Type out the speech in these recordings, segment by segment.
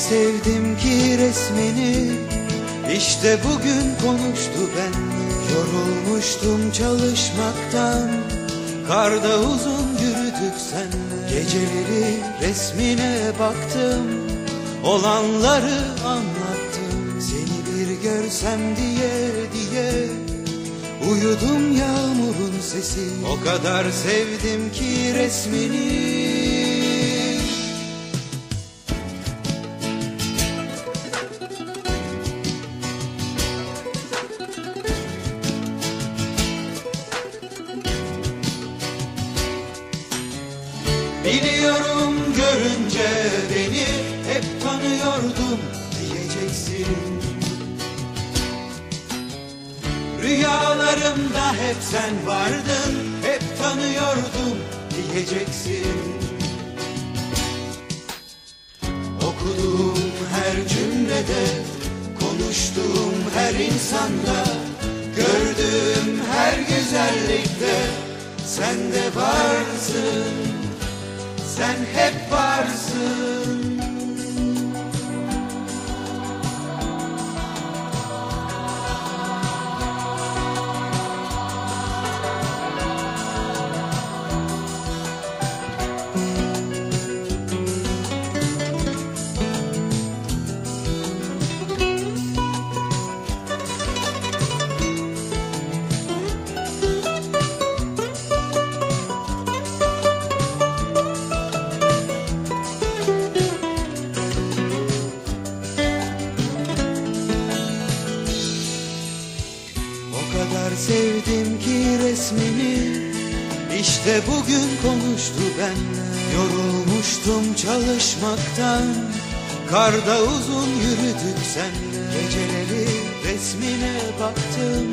sevdim ki resmini. İşte bugün konuştu ben. Yorulmuştum çalışmaktan. Karda uzun yürüdük senle Geceleri resmine baktım. Olanları anlattım. Seni bir görsem diye diye. Uyudum yağmurun sesi. O kadar sevdim ki resmini Biliyorum görünce beni hep tanıyordum diyeceksin. Rüyalarımda hep sen vardın hep tanıyordum diyeceksin. Okuduğum her cümlede konuştuğum her insanda Gördüğüm her güzellikte sen de varsın sen hep varsın O kadar sevdim ki resmini. İşte bugün konuştu benle Yorulmuştum çalışmaktan. Karda uzun yürüdük senle Geceleri resmine baktım.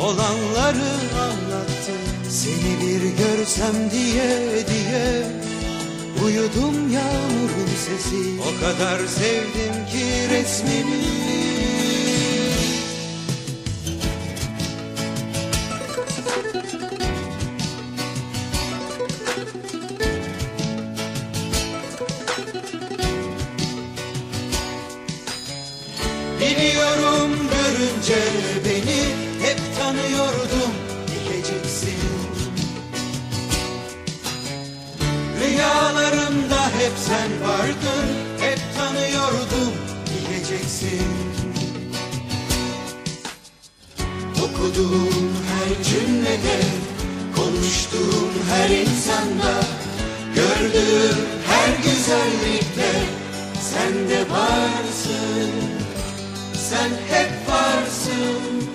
Olanları anlattım. Seni bir görsem diye diye. Uyudum yağmurun sesi. O kadar sevdim ki resmini Okuduğum her cümlede konuştuğum her insanda Gördüğüm her güzellikte sen de varsın sen hep varsın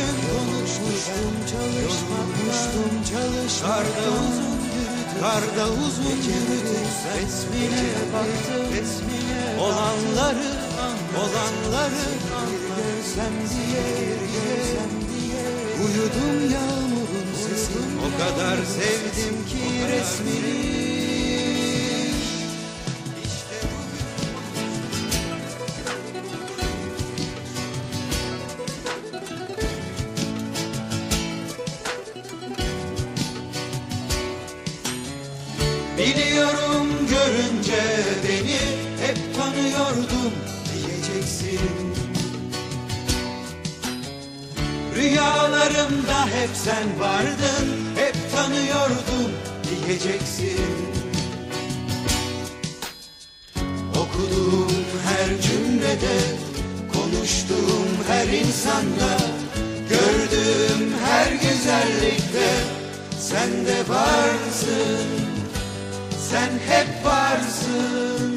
Bugün konuşmuştum çalışmakmıştım çalışmakta uzun yürüdüm Karda uzun yürüdüm resmine baktım resmine olanları olanları görsem diye görsem diye. Uyudum yağmurun sesi o kadar sevdim ki resmini Biliyorum görünce beni hep tanıyordum diyeceksin. Rüyalarımda hep sen vardın hep tanıyordum diyeceksin. Okuduğum her cümlede konuştuğum her insanda Gördüğüm her güzellikte sen de varsın Sen hep varsın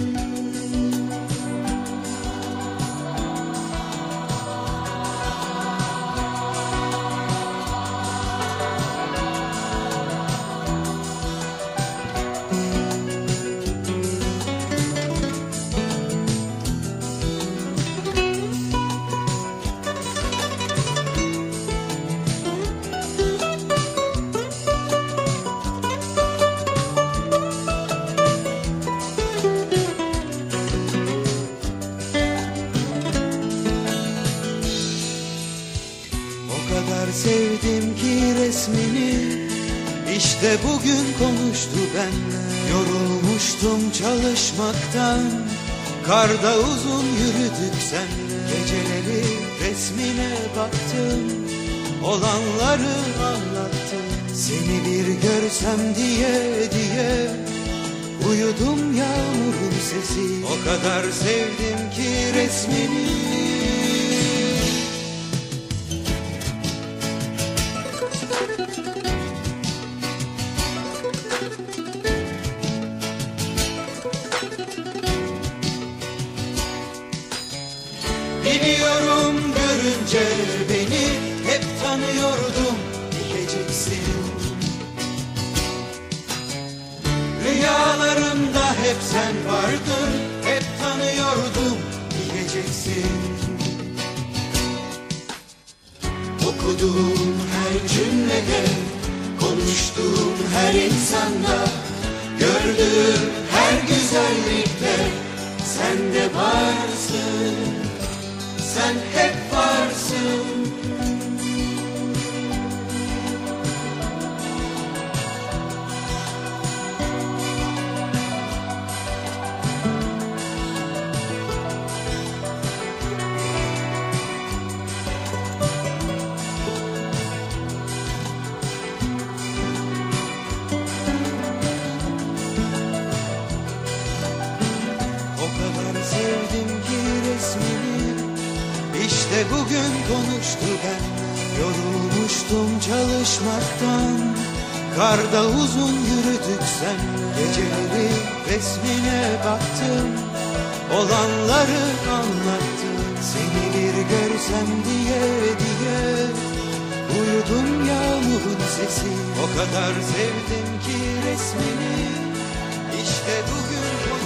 İşte bugün konuştu benle Yorulmuştum çalışmaktan. Karda uzun yürüdük senle Geceleri resmine baktım Olanları anlattım Seni bir görsem diye diye. Uyudum yağmurun sesi. O kadar sevdim ki resmini cümlede konuştuğum her insanda gördüğüm her güzellikte sen de varsın. Sen hep varsın bugün konuştu benimle Yorulmuştum çalışmaktan. Karda uzun yürüdük senle Geceleri resmine baktım Olanları anlattım Seni bir görsem diye diye. Uyudum yağmurun sesi O kadar sevdim ki resmini. İşte bugün